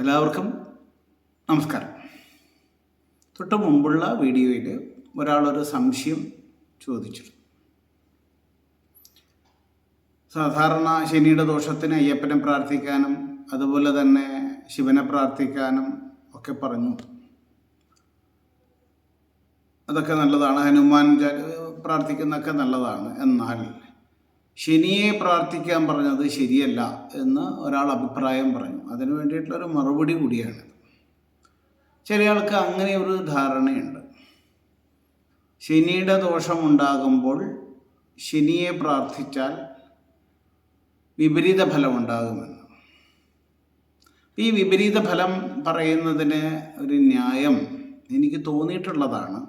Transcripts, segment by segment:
എല്ലാവർക്കും നമസ്കാരം. തൊട്ട് മുമ്പുള്ള വീഡിയോയിൽ ഒരാളൊരു സംശയം ചോദിച്ചിരുന്നു സാധാരണ ശനിയുടെ ദോഷത്തിന് അയ്യപ്പനെ പ്രാർത്ഥിക്കാനും അതുപോലെ തന്നെ ശിവനെ പ്രാർത്ഥിക്കാനും ഒക്കെ പറഞ്ഞു. അതൊക്കെ നല്ലതാണ്. ഹനുമാൻ പ്രാർത്ഥിക്കുന്നതൊക്കെ നല്ലതാണ്. എന്നാൽ ശനിയെ പ്രാർത്ഥിക്കാൻ പറഞ്ഞത് ശരിയല്ല എന്ന് ഒരാൾ അഭിപ്രായം പറഞ്ഞു. അതിന് വേണ്ടിയിട്ടുള്ളൊരു മറുപടി കൂടിയാണ്. ചില ആൾക്ക് അങ്ങനെ ഒരു ധാരണയുണ്ട്. ശനിയുടെ ദോഷമുണ്ടാകുമ്പോൾ ശനിയെ പ്രാർത്ഥിച്ചാൽ വിപരീത ഫലമുണ്ടാകുമെന്ന് ഈ വിപരീത ഫലം പറയുന്നതിന് ഒരു ന്യായം എനിക്ക് തോന്നിയിട്ടുള്ളതാണ്.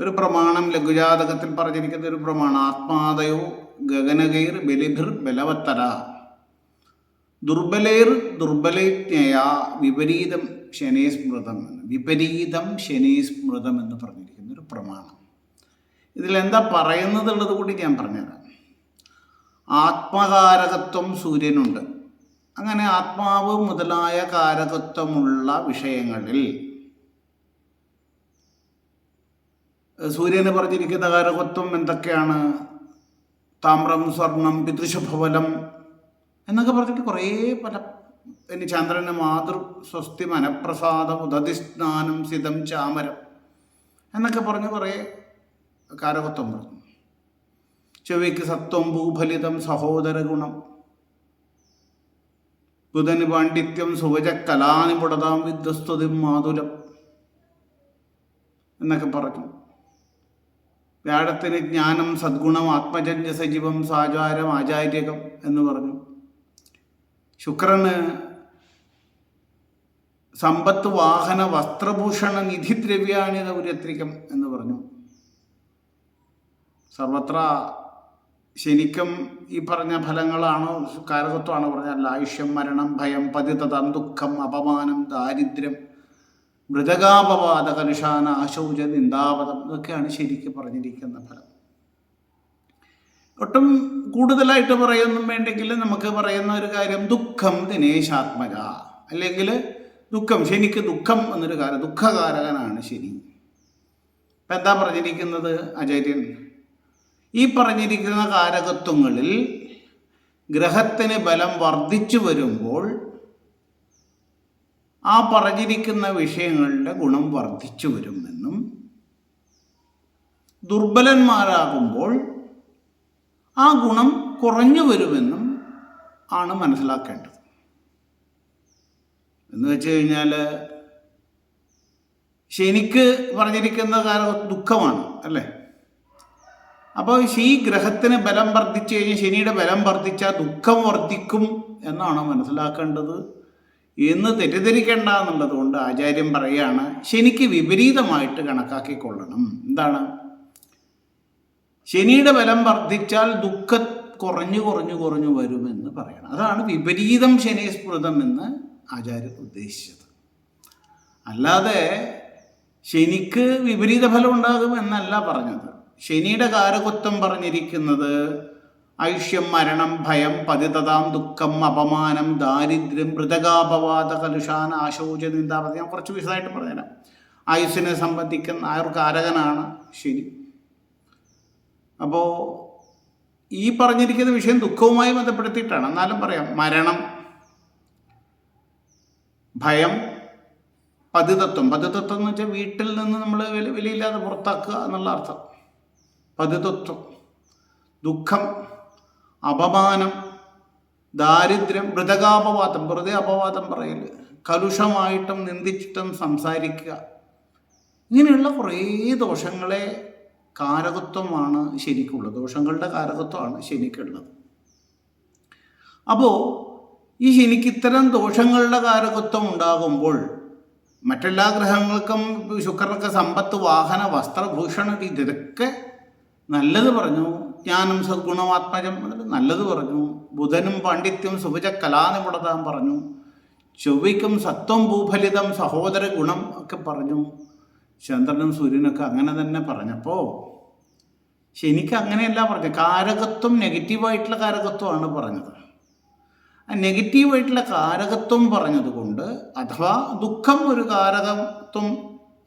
ഒരു പ്രമാണം ലഘുജാതകത്തിൽ പറഞ്ഞിരിക്കുന്ന ഒരു പ്രമാണം ആത്മാദയോ ഗഗനകൈർ ബലിഭിർ ബലവത്തര. ദുർബലൈർ ദുർബലജ്ഞയ വിപരീതം ശനേസ്മൃതം വിപരീതം ശനേസ്മൃതം എന്ന് പറഞ്ഞിരിക്കുന്ന ഒരു പ്രമാണം. ഇതിലെന്താ പറയുന്നതുള്ളത് കൂടി ഞാൻ പറഞ്ഞുതരാം. ആത്മകാരകത്വം സൂര്യനുണ്ട്. അങ്ങനെ ആത്മാവ് മുതലായ കാരകത്വമുള്ള വിഷയങ്ങളിൽ സൂര്യന് പറഞ്ഞിരിക്കുന്ന കാരകത്വം എന്തൊക്കെയാണ്? താമ്രം സ്വർണം പിതൃശുഭഫലം എന്നൊക്കെ പറഞ്ഞിട്ട് കുറേ പല ഇനി ചന്ദ്രന് മാതൃ സ്വസ്തി മനപ്രസാദം ഉദതിസ്നാനം സിതം ചാമരം എന്നൊക്കെ പറഞ്ഞ് കുറേ കാരകത്വം പറഞ്ഞു ചെവിക്ക് സത്വം ഭൂഫലിതം സഹോദര ഗുണം ബുധന് പാണ്ഡിത്യം സുവജ കലാനിപുടതാം വിദ്വസ്തുതി മാതുലം എന്നൊക്കെ പറഞ്ഞു. വ്യാഴത്തിന് ജ്ഞാനം സദ്ഗുണം ആത്മജന്യ സജീവം സാചാരം ആചാര്യകം എന്ന് പറഞ്ഞു. ശുക്രന് സമ്പത്ത് വാഹന വസ്ത്രഭൂഷണ നിധിദ്രവ്യാണി ദൗര്യത്രികം എന്ന് പറഞ്ഞു. സർവത്ര ശനിക്കും ഈ പറഞ്ഞ ഫലങ്ങളാണോ കാരകത്വമാണോ പറഞ്ഞാൽ ആയുഷ്യം മരണം ഭയം പതിതതം ദുഃഖം അപമാനം ദാരിദ്ര്യം മൃതകാപവാദ കലുഷാന അശൗച നിന്ദാപദം ഇതൊക്കെയാണ് ശരിക്കും പറഞ്ഞിരിക്കുന്ന ഫലം. ഒട്ടും കൂടുതലായിട്ട് പറയുന്നു വേണ്ടെങ്കിൽ നമുക്ക് പറയുന്ന ഒരു കാര്യം ദുഃഖം ദിനേശാത്മക. അല്ലെങ്കിൽ ദുഃഖം ശനിക്ക് ദുഃഖം എന്നൊരു കാര്യം ദുഃഖകാരകനാണ് ശനി. ഇപ്പം എന്താ പറഞ്ഞിരിക്കുന്നത് ആചാര്യൻ? ഈ പറഞ്ഞിരിക്കുന്ന കാരകത്വങ്ങളിൽ ഗ്രഹത്തിന് ബലം വർദ്ധിച്ചു വരുമ്പോൾ ആ പറഞ്ഞിരിക്കുന്ന വിഷയങ്ങളുടെ ഗുണം വർദ്ധിച്ചു വരുമെന്നും ദുർബലന്മാരാകുമ്പോൾ ആ ഗുണം കുറഞ്ഞു വരുമെന്നും ആണ് മനസ്സിലാക്കേണ്ടത്. എന്ന് വെച്ച് കഴിഞ്ഞാൽ ശനിക്ക് പറഞ്ഞിരിക്കുന്ന കാലം ദുഃഖമാണ് അല്ലേ? അപ്പോൾ ഈ ഗ്രഹത്തിന് ബലം വർദ്ധിച്ചു കഴിഞ്ഞാൽ ശനിയുടെ ബലം വർദ്ധിച്ചാൽ ദുഃഖം വർദ്ധിക്കും എന്നാണ് മനസ്സിലാക്കേണ്ടത്? എന്ന് തെറ്റിദ്ധരിക്കേണ്ട എന്നുള്ളത് കൊണ്ട് ആചാര്യം പറയുകയാണ്. ശനിക്ക് വിപരീതമായിട്ട് കണക്കാക്കിക്കൊള്ളണം. എന്താണ്? ശനിയുടെ ബലം വർദ്ധിച്ചാൽ ദുഃഖ കുറഞ്ഞു കുറഞ്ഞു കുറഞ്ഞു വരുമെന്ന് പറയണം. അതാണ് വിപരീതം ശനീസ്മൃതം എന്ന് ആചാര്യ ഉദ്ദേശിച്ചത്. അല്ലാതെ ശനിക്ക് വിപരീത ഫലം ഉണ്ടാകും എന്നല്ല പറഞ്ഞത്. ശനിയുടെ കാരകത്വം പറഞ്ഞിരിക്കുന്നത് ഐഷ്യം മരണം ഭയം പതിതതാം ദുഃഖം അപമാനം ദാരിദ്ര്യം മൃതകാപവാദ കലുഷാൻ ആശോച നിന്ദാപതി. ഞാൻ കുറച്ച് വിശദമായിട്ട് പറഞ്ഞുതരാം. ആയുസ്സിനെ സംബന്ധിക്കുന്ന ആയുർകാരകനാണ് ശരി അപ്പോൾ ഈ പറഞ്ഞിരിക്കുന്ന വിഷയം ദുഃഖവുമായി ബന്ധപ്പെടുത്തിയിട്ടാണ്. എന്നാലും പറയാം മരണം ഭയം പതിതത്വം. പതിതത്വം എന്ന് വെച്ചാൽ വീട്ടിൽ നിന്ന് നമ്മൾ വില വിലയില്ലാതെ പുറത്താക്കുക എന്നുള്ള അർത്ഥം. പതിതത്വം ദുഃഖം അപമാനം ദാരിദ്ര്യം മൃതകാപവാദം വെറുതെ അപവാദം പറയൽ കലുഷമായിട്ടും നിന്ദിച്ചിട്ടും സംസാരിക്കുക ഇങ്ങനെയുള്ള കുറേ ദോഷങ്ങളെ കാരകത്വമാണ് ശനിക്കുള്ളത് ദോഷങ്ങളുടെ കാരകത്വമാണ് ശനിക്കുള്ളത്. അപ്പോൾ ഈ ശനിക്ക് ഇത്തരം ദോഷങ്ങളുടെ കാരകത്വം ഉണ്ടാകുമ്പോൾ മറ്റെല്ലാ ഗ്രഹങ്ങൾക്കും ശുക്രനൊക്കെ സമ്പത്ത് വാഹന വസ്ത്രഭൂഷണ ഇതൊക്കെ നല്ലത് പറഞ്ഞു. ജ്ഞാനം സദ്ഗുണമാത്മജം അതിൽ നല്ലത് പറഞ്ഞു. ബുധനും പാണ്ഡിത്യം സുഭജ കലാനിപുടതാൻ പറഞ്ഞു. ചൊവ്വയ്ക്കും സത്വം ഭൂഫലിതം സഹോദര ഗുണം ഒക്കെ പറഞ്ഞു. ചന്ദ്രനും സൂര്യനൊക്കെ അങ്ങനെ തന്നെ പറഞ്ഞപ്പോൾ ശനിക്ക് അങ്ങനെയല്ല പറഞ്ഞത്. കാരകത്വം നെഗറ്റീവായിട്ടുള്ള കാരകത്വമാണ് പറഞ്ഞത്. ആ നെഗറ്റീവായിട്ടുള്ള കാരകത്വം പറഞ്ഞതുകൊണ്ട് അഥവാ ദുഃഖം ഒരു കാരകത്വം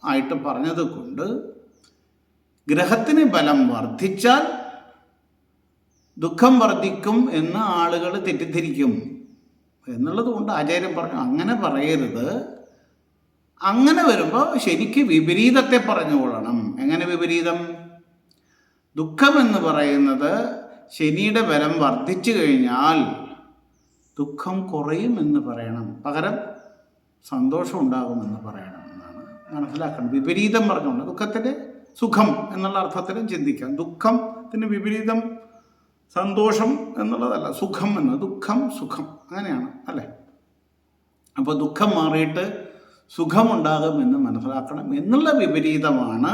ആയിട്ട് പറഞ്ഞത് കൊണ്ട് ഗ്രഹത്തിന് ബലം വർദ്ധിച്ചാൽ ദുഃഖം വർദ്ധിക്കും എന്ന് ആളുകൾ തെറ്റിദ്ധരിക്കും. എന്നുള്ളത് കൊണ്ട് ആചാര്യൻ പറഞ്ഞു അങ്ങനെ പറയരുത്. അങ്ങനെ വരുമ്പോൾ ശരിക്ക് വിപരീതത്തെ പറഞ്ഞുകൊള്ളണം. എങ്ങനെ വിപരീതം? ദുഃഖം എന്ന് പറയുന്നത് ശനിയുടെ ബലം വർദ്ധിച്ചു കഴിഞ്ഞാൽ ദുഃഖം കുറയും എന്ന് പറയണം. പകരം സന്തോഷം ഉണ്ടാകുമെന്ന് പറയണം എന്നാണ് മനസ്സിലാക്കണം വിപരീതം പറഞ്ഞുകൊണ്ട് ദുഃഖത്തിന്റെ സുഖം എന്നുള്ള അർത്ഥത്തിലും ചിന്തിക്കാം. ദുഃഖത്തിന് വിപരീതം സന്തോഷം എന്നുള്ളതല്ല സുഖം എന്ന് ദുഃഖം സുഖം അങ്ങനെയാണ് അല്ലേ? അപ്പോൾ ദുഃഖം മാറിയിട്ട് സുഖമുണ്ടാകുമെന്ന് മനസ്സിലാക്കണം എന്നുള്ള വിപരീതമാണ്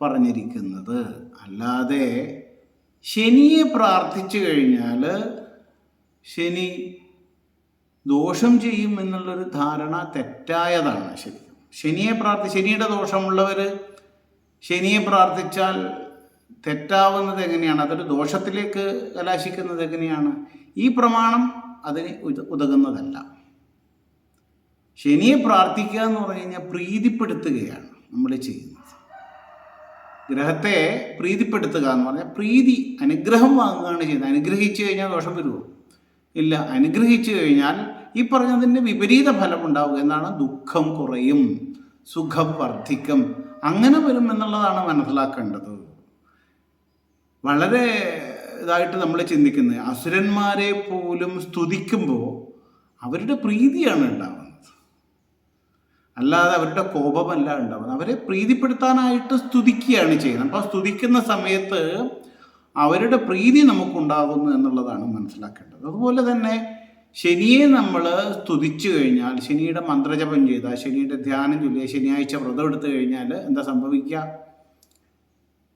പറഞ്ഞിരിക്കുന്നത്. അല്ലാതെ ശനിയെ പ്രാർത്ഥിച്ചു കഴിഞ്ഞാൽ ശനി ദോഷം ചെയ്യും എന്നുള്ളൊരു ധാരണ തെറ്റായതാണ് ശരി ശനിയെ പ്രാർത്ഥി ശനിയുടെ ദോഷമുള്ളവർ ശനിയെ പ്രാർത്ഥിച്ചാൽ തെറ്റാവുന്നത് എങ്ങനെയാണ്? അതൊരു ദോഷത്തിലേക്ക് കലാശിക്കുന്നത് എങ്ങനെയാണ്? ഈ പ്രമാണം അതിന് ഉത- ഉതകുന്നതല്ല. ശനിയെ പ്രാർത്ഥിക്കുക എന്ന് പറഞ്ഞു കഴിഞ്ഞാൽ പ്രീതിപ്പെടുത്തുകയാണ് നമ്മൾ ചെയ്യുന്നത്. ഗ്രഹത്തെ പ്രീതിപ്പെടുത്തുക എന്ന് പറഞ്ഞാൽ പ്രീതി അനുഗ്രഹം വാങ്ങുകയാണ് ചെയ്യുന്നത്. അനുഗ്രഹിച്ചു കഴിഞ്ഞാൽ ദോഷം വരുമോ? ഇല്ല. അനുഗ്രഹിച്ചു കഴിഞ്ഞാൽ ഈ പറഞ്ഞതിന്റെ വിപരീത ഫലം ഉണ്ടാവുക എന്നാണ് ദുഃഖം കുറയും സുഖം വർദ്ധിക്കും അങ്ങനെ വരും എന്നുള്ളതാണ് മനസ്സിലാക്കേണ്ടത്. വളരെ ഇതായിട്ട് നമ്മൾ ചിന്തിക്കുന്നത്. അസുരന്മാരെ പോലും സ്തുതിക്കുമ്പോൾ അവരുടെ പ്രീതിയാണ് ഉണ്ടാവുന്നത്. അല്ലാതെ അവരുടെ കോപമല്ല ഉണ്ടാവുന്നത്. അവരെ പ്രീതിപ്പെടുത്താനായിട്ട് സ്തുതിക്കുകയാണ് ചെയ്യുന്നത്. അപ്പോൾ സ്തുതിക്കുന്ന സമയത്ത് അവരുടെ പ്രീതി നമുക്കുണ്ടാകുന്നു എന്നുള്ളതാണ് മനസ്സിലാക്കേണ്ടത്. അതുപോലെ തന്നെ ശനിയെ നമ്മൾ സ്തുതിച്ചു കഴിഞ്ഞാൽ ശനിയുടെ മന്ത്രജപം ചെയ്താൽ ശനിയുടെ ധ്യാനം ചൊല്ലിയ ശനിയാഴ്ച വ്രതം എടുത്തു കഴിഞ്ഞാൽ എന്താ സംഭവിക്കുക?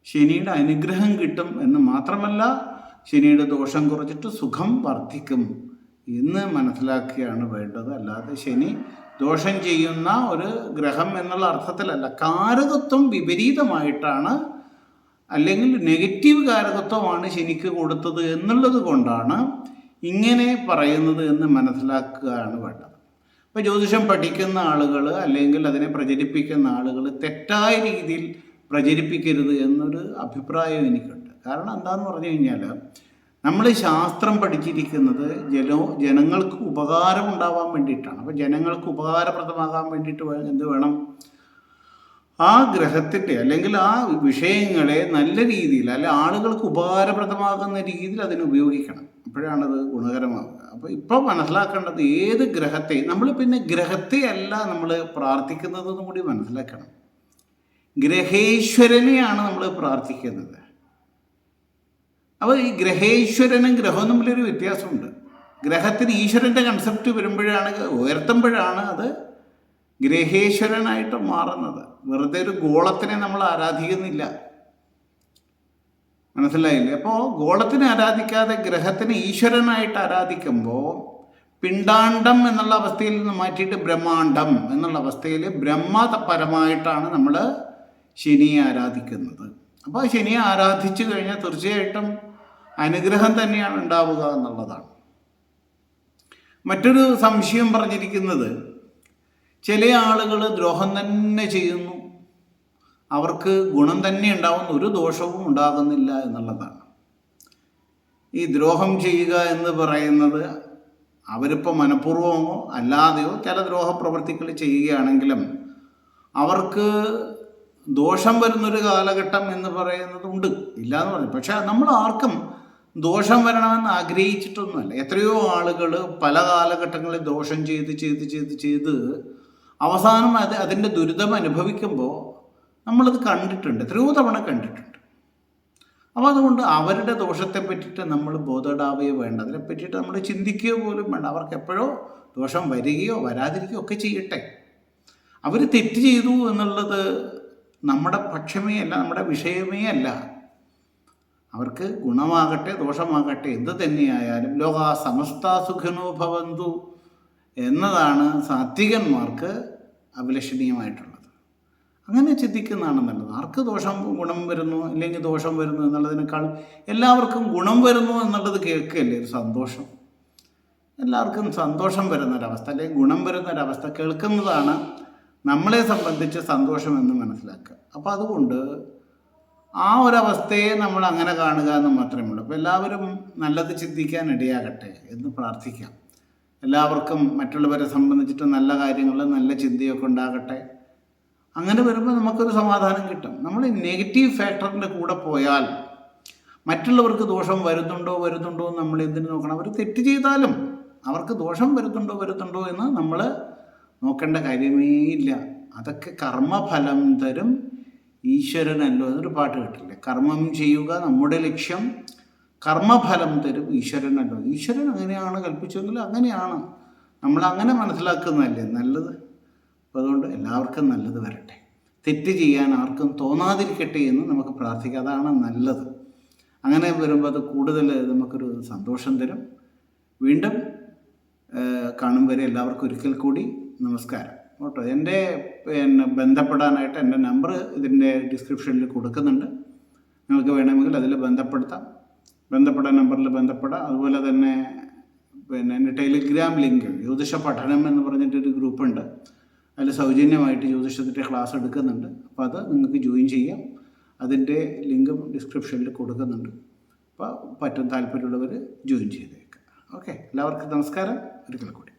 ശനിയുടെ അനുഗ്രഹം കിട്ടും എന്ന് മാത്രമല്ല ശനിയുടെ ദോഷം കുറച്ചിട്ട് സുഖം വർദ്ധിക്കും എന്ന് മനസ്സിലാക്കുകയാണ് വേണ്ടത്. അല്ലാതെ ശനി ദോഷം ചെയ്യുന്ന ഒരു ഗ്രഹം എന്നുള്ള അർത്ഥത്തിലല്ല. കാരകത്വം വിപരീതമായിട്ടാണ്. അല്ലെങ്കിൽ നെഗറ്റീവ് കാരകത്വമാണ് ശനിക്ക് കൊടുത്തത് എന്നുള്ളത് കൊണ്ടാണ് ഇങ്ങനെ പറയുന്നത് എന്ന് മനസ്സിലാക്കുകയാണ് വേണ്ടത്. ഇപ്പോൾ ജ്യോതിഷം പഠിക്കുന്ന ആളുകൾ അല്ലെങ്കിൽ അതിനെ പ്രചരിപ്പിക്കുന്ന ആളുകൾ തെറ്റായ രീതിയിൽ പ്രചരിപ്പിക്കരുത് എന്നൊരു അഭിപ്രായം എനിക്കുണ്ട്. കാരണം എന്താന്ന് പറഞ്ഞു കഴിഞ്ഞാൽ നമ്മൾ ശാസ്ത്രം പഠിച്ചിരിക്കുന്നത് ജനോ ജനങ്ങൾക്ക് ഉപകാരം ഉണ്ടാവാൻ വേണ്ടിയിട്ടാണ്. അപ്പോൾ ജനങ്ങൾക്ക് ഉപകാരപ്രദമാകാൻ വേണ്ടിയിട്ട് എന്ത് വേണം? ആ ഗ്രഹത്തിന്റെ അല്ലെങ്കിൽ ആ വിഷയങ്ങളെ നല്ല രീതിയിൽ അല്ലെ ആളുകൾക്ക് ഉപകാരപ്രദമാകുന്ന രീതിയിൽ അതിനെ ഉപയോഗിക്കണം. അപ്പോഴാണത് ഗുണകരമാവുക. അപ്പോൾ ഇപ്പോൾ മനസ്സിലാക്കേണ്ടത് ഏത് ഗ്രഹത്തെ നമ്മൾ പിന്നെ ഗ്രഹത്തെ അല്ല നമ്മൾ പ്രാർത്ഥിക്കുന്നതെന്നും കൂടി മനസ്സിലാക്കണം. ഗ്രഹേശ്വരനെയാണ് നമ്മൾ പ്രാർത്ഥിക്കുന്നത്. അപ്പോൾ ഈ ഗ്രഹേശ്വരനും ഗ്രഹവും തമ്മിലൊരു വ്യത്യാസമുണ്ട്. ഗ്രഹത്തിന് ഈശ്വരന്റെ കൺസെപ്റ്റ് വരുമ്പോഴാണ് ഉയർത്തുമ്പോഴാണ് അത് ഗ്രഹേശ്വരനായിട്ട് മാറുന്നത്. വെറുതെ ഒരു ഗോളത്തിനെ നമ്മൾ ആരാധിക്കുന്നില്ല. മനസ്സിലായില്ലേ? അപ്പോൾ ഗോളത്തിനെ ആരാധിക്കാതെ ഗ്രഹത്തിന് ഈശ്വരനായിട്ട് ആരാധിക്കുമ്പോൾ പിണ്ടാണ്ടം എന്നുള്ള അവസ്ഥയിൽ നിന്ന് മാറ്റിയിട്ട് ബ്രഹ്മാണ്ടം എന്നുള്ള അവസ്ഥയിൽ ബ്രഹ്മപരമായിട്ടാണ് നമ്മൾ ശനിയെ ആരാധിക്കുന്നത്. അപ്പോൾ ശനിയെ ആരാധിച്ചു കഴിഞ്ഞാൽ തീർച്ചയായിട്ടും അനുഗ്രഹം തന്നെയാണ് ഉണ്ടാവുക എന്നുള്ളതാണ്. മറ്റൊരു സംശയം പറഞ്ഞിരിക്കുന്നത് ചില ആളുകൾ ദ്രോഹം തന്നെ ചെയ്യുന്നു. അവർക്ക് ഗുണം തന്നെ ഉണ്ടാവുന്ന ഒരു ദോഷവും ഉണ്ടാകുന്നില്ല എന്നുള്ളതാണ്. ഈ ദ്രോഹം ചെയ്യുക എന്ന് പറയുന്നത് അവരിപ്പോൾ മനഃപൂർവമോ അല്ലാതെയോ ചില ദ്രോഹ പ്രവർത്തികൾ ചെയ്യുകയാണെങ്കിലും അവർക്ക് ദോഷം വരുന്നൊരു കാലഘട്ടം എന്ന് പറയുന്നത് ഉണ്ട് ഇല്ല എന്ന് പറയും പക്ഷെ നമ്മൾ ആർക്കും ദോഷം വരണമെന്ന് ആഗ്രഹിച്ചിട്ടൊന്നുമല്ല. എത്രയോ ആളുകൾ പല കാലഘട്ടങ്ങളിൽ ദോഷം ചെയ്ത് ചെയ്ത് ചെയ്ത് ചെയ്ത് അവസാനം അത് അതിന്റെ ദുരിതം അനുഭവിക്കുമ്പോൾ നമ്മളത് കണ്ടിട്ടുണ്ട്. എത്രയോ തവണ കണ്ടിട്ടുണ്ട്. അപ്പോൾ അതുകൊണ്ട് അവരുടെ ദോഷത്തെ പറ്റിയിട്ട് നമ്മൾ ബോധടാവുകയോ വേണ്ട. അതിനെ പറ്റിയിട്ട് നമ്മൾ ചിന്തിക്കുകയോ പോലും വേണ്ട. അവർക്ക് എപ്പോഴോ ദോഷം വരികയോ വരാതിരിക്കുകയോ ഒക്കെ ചെയ്യട്ടെ. അവർ തെറ്റ് ചെയ്തു എന്നുള്ളത് നമ്മുടെ പക്ഷമേ അല്ല നമ്മുടെ വിഷയമേ അല്ല അവർക്ക് ഗുണമാകട്ടെ ദോഷമാകട്ടെ എന്ത് തന്നെയായാലും ലോക സമസ്ത സുഖിനോ ഭവന്തു എന്നതാണ് സാത്വികന്മാർക്ക് അഭിലഷണീയമായിട്ടുള്ളത്. അങ്ങനെ ചിന്തിക്കുന്നതാണ് നല്ലത്. ആർക്ക് ദോഷം ഗുണം വരുന്നു അല്ലെങ്കിൽ ദോഷം വരുന്നു എന്നുള്ളതിനേക്കാൾ എല്ലാവർക്കും ഗുണം വരുന്നു എന്നുള്ളത് കേൾക്കുകയല്ലേ? ഒരു സന്തോഷം. എല്ലാവർക്കും സന്തോഷം വരുന്നൊരവസ്ഥ അല്ലെങ്കിൽ ഗുണം വരുന്നൊരവസ്ഥ കേൾക്കുന്നതാണ് നമ്മളെ സംബന്ധിച്ച് സന്തോഷമെന്ന് മനസ്സിലാക്കുക. അപ്പോൾ അതുകൊണ്ട് ആ ഒരവസ്ഥയെ നമ്മൾ അങ്ങനെ കാണുക എന്ന് മാത്രമേ ഉള്ളൂ. അപ്പോൾ എല്ലാവരും നല്ലത് ചിന്തിക്കാൻ ഇടയാകട്ടെ എന്ന് പ്രാർത്ഥിക്കാം. എല്ലാവർക്കും മറ്റുള്ളവരെ സംബന്ധിച്ചിട്ട് നല്ല കാര്യങ്ങൾ നല്ല ചിന്തയൊക്കെ ഉണ്ടാകട്ടെ. അങ്ങനെ വരുമ്പോൾ നമുക്കൊരു സമാധാനം കിട്ടും. നമ്മൾ നെഗറ്റീവ് ഫാക്ടറിന്റെ കൂടെ പോയാൽ മറ്റുള്ളവർക്ക് ദോഷം വരുന്നുണ്ടോ വരുന്നുണ്ടോ എന്ന് നമ്മൾ എന്തിനു നോക്കണം? അവർ തെറ്റ് ചെയ്താലും അവർക്ക് ദോഷം വരുന്നുണ്ടോ വരുന്നുണ്ടോ എന്ന് നമ്മൾ നോക്കേണ്ട കാര്യമേ ഇല്ല. അതൊക്കെ കർമ്മഫലം തരും. ഈശ്വരനല്ലോ എന്നൊരു പാട്ട് കേട്ടില്ലേ കർമ്മം ചെയ്യുക നമ്മുടെ ലക്ഷ്യം. കർമ്മഫലം തരും ഈശ്വരനല്ലോ ഈശ്വരൻ അങ്ങനെയാണ് കൽപ്പിച്ചെങ്കിൽ അങ്ങനെയാണ്. നമ്മൾ അങ്ങനെ മനസ്സിലാക്കുന്നതല്ലേ നല്ലത്? അപ്പോൾ അതുകൊണ്ട് എല്ലാവർക്കും നല്ലത് വരട്ടെ. തെറ്റ് ചെയ്യാൻ ആർക്കും തോന്നാതിരിക്കട്ടെ എന്ന് നമുക്ക് പ്രാർത്ഥിക്കാം. അതാണ് നല്ലത്. അങ്ങനെ വരുമ്പോൾ അത് കൂടുതൽ നമുക്കൊരു സന്തോഷം തരും. വീണ്ടും കാണും വരെ എല്ലാവർക്കും ഒരിക്കൽ കൂടി. നമസ്കാരം. കേട്ടോ എന്റെ പിന്നെ ബന്ധപ്പെടാനായിട്ട് എന്റെ നമ്പർ ഇതിന്റെ ഡിസ്ക്രിപ്ഷനിൽ കൊടുക്കുന്നുണ്ട്. നിങ്ങൾക്ക് വേണമെങ്കിൽ അതിൽ ബന്ധപ്പെടുത്താം. ബന്ധപ്പെട്ട നമ്പറിൽ ബന്ധപ്പെടാം. അതുപോലെ തന്നെ പിന്നെ എന്റെ ടെലിഗ്രാം ലിങ്ക് ജ്യോതിഷ പഠനം എന്ന് പറഞ്ഞിട്ടൊരു ഗ്രൂപ്പുണ്ട്. അതിൽ സൗജന്യമായിട്ട് ജ്യോതിഷത്തിന്റെ ക്ലാസ് എടുക്കുന്നുണ്ട്. അപ്പോൾ അത് നിങ്ങൾക്ക് ജോയിൻ ചെയ്യാം. അതിന്റെ ലിങ്കും ഡിസ്ക്രിപ്ഷനിൽ കൊടുക്കുന്നുണ്ട്. അപ്പോൾ പറ്റും താല്പര്യമുള്ളവർ ജോയിൻ ചെയ്തേക്കാം. ഓക്കെ എല്ലാവർക്കും നമസ്കാരം. ഒരിക്കൽ കൂടി.